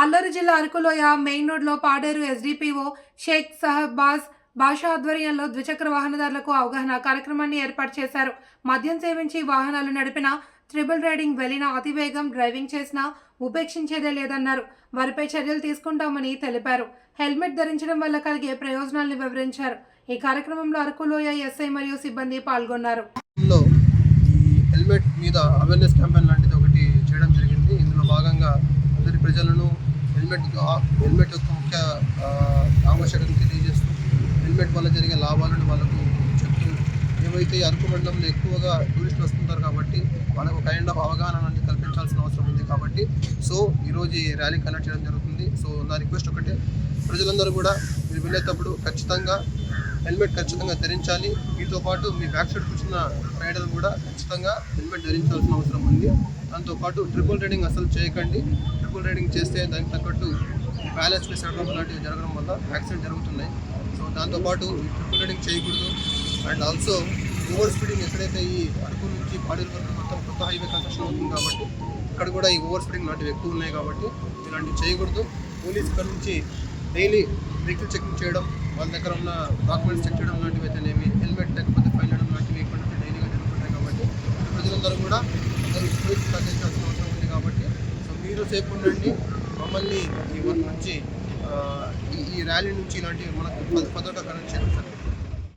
అల్లూరు జిల్లా అరకులోయ మెయిన్ రోడ్లో పాడేరు ఎస్డిపిఓ షేక్ సహబాజ్ భాష ఆధ్వర్యంలో ద్విచక్ర వాహనదారులకు అవగాహన కార్యక్రమాన్ని ఏర్పాటు చేశారు. మద్యం సేవించి వాహనాలు నడిపిన ట్రిపుల్ రైడింగ్ వెళ్ళిన అతివేగం డ్రైవింగ్ చేసినా ఉపేక్షించేదే లేదన్నారు. వారిపై చర్యలు తీసుకుంటామని తెలిపారు. హెల్మెట్ ధరించడం వల్ల కలిగే ప్రయోజనాలను వివరించారు. ఈ కార్యక్రమంలో అరకులోయ ఎస్ఐ మరియు సిబ్బంది పాల్గొన్నారు. హెల్మెట్ మీద అవేర్నెస్ క్యాంపెయిన్ లాంటి ఒకటి చేయడం జరిగింది ఇందులో భాగంగా అందరి ప్రజలను హెల్మెట్ హెల్మెట్ యొక్క ముఖ్య ఆవశ్యకతను తెలియజేస్తూ హెల్మెట్ వల్ల జరిగే లాభాలను వాళ్ళకు చెప్తూ ఏవైతే అరకు మండలంలో ఎక్కువగా టూరిస్టులు వస్తుంటారు కాబట్టి వాళ్ళకు కైండ్ ఆఫ్ అవగాహన అనేది కల్పించాల్సిన అవసరం ఉంది కాబట్టి సో ఈరోజు ఈ ర్యాలీ కండక్ట్ చేయడం జరుగుతుంది. సో నా రిక్వెస్ట్ ఒకటే ప్రజలందరూ కూడా మీరు వెళ్ళేటప్పుడు ఖచ్చితంగా హెల్మెట్ ఖచ్చితంగా ధరించాలి. మీతో పాటు మీ బ్యాక్ సైడ్ కూర్చున్న రైడర్ కూడా ఖచ్చితంగా హెల్మెట్ ధరించాల్సిన అవసరం ఉంది. దాంతోపాటు ట్రిపుల్ రైడింగ్ అసలు చేయకండి. ట్రిపుల్ రైడింగ్ చేస్తే దానికి తగ్గ బ్యాలెన్స్ మిస్ లాంటివి జరగడం వల్ల యాక్సిడెంట్ జరుగుతున్నాయి. సో దాంతోపాటు ట్రిపుల్ చేయకూడదు. అండ్ ఆల్సో ఓవర్ స్పీడింగ్ ఎక్కడైతే ఈ అరకు నుంచి పాడేరు వరకు మొత్తం కొత్త హైవే కన్స్ట్రక్షన్ అవుతుంది కాబట్టి ఇక్కడ కూడా ఈ ఓవర్ స్పీడింగ్ లాంటివి ఎక్కువ ఉన్నాయి కాబట్టి ఇలాంటివి చేయకూడదు. పోలీస్ ఇక్కడ నుంచి డైలీ వెహికల్ చెకింగ్ చేయడం వాళ్ళ దగ్గర ఉన్న డాక్యుమెంట్స్ చెక్ చేయడం లాంటివి అయితేనేమి హెల్మెట్ లేకపోతే ఫైన్ చేయడం లాంటివి ఇక్కడ నుంచి డైలీగా జరుగుతున్నాయి కాబట్టి ప్రజలందరూ కూడా అందరూ స్పీడ్ తగ్గించాల్సిన అవసరం ఉంది కాబట్టి. సో మీరు సేఫ్ ఉండండి. మమ్మల్ని ఈ నుంచి ఈ- ఈ ర్యాలీ నుంచి ఇలాంటి మనకు పద- పదోట కనెక్ట్ చేయడం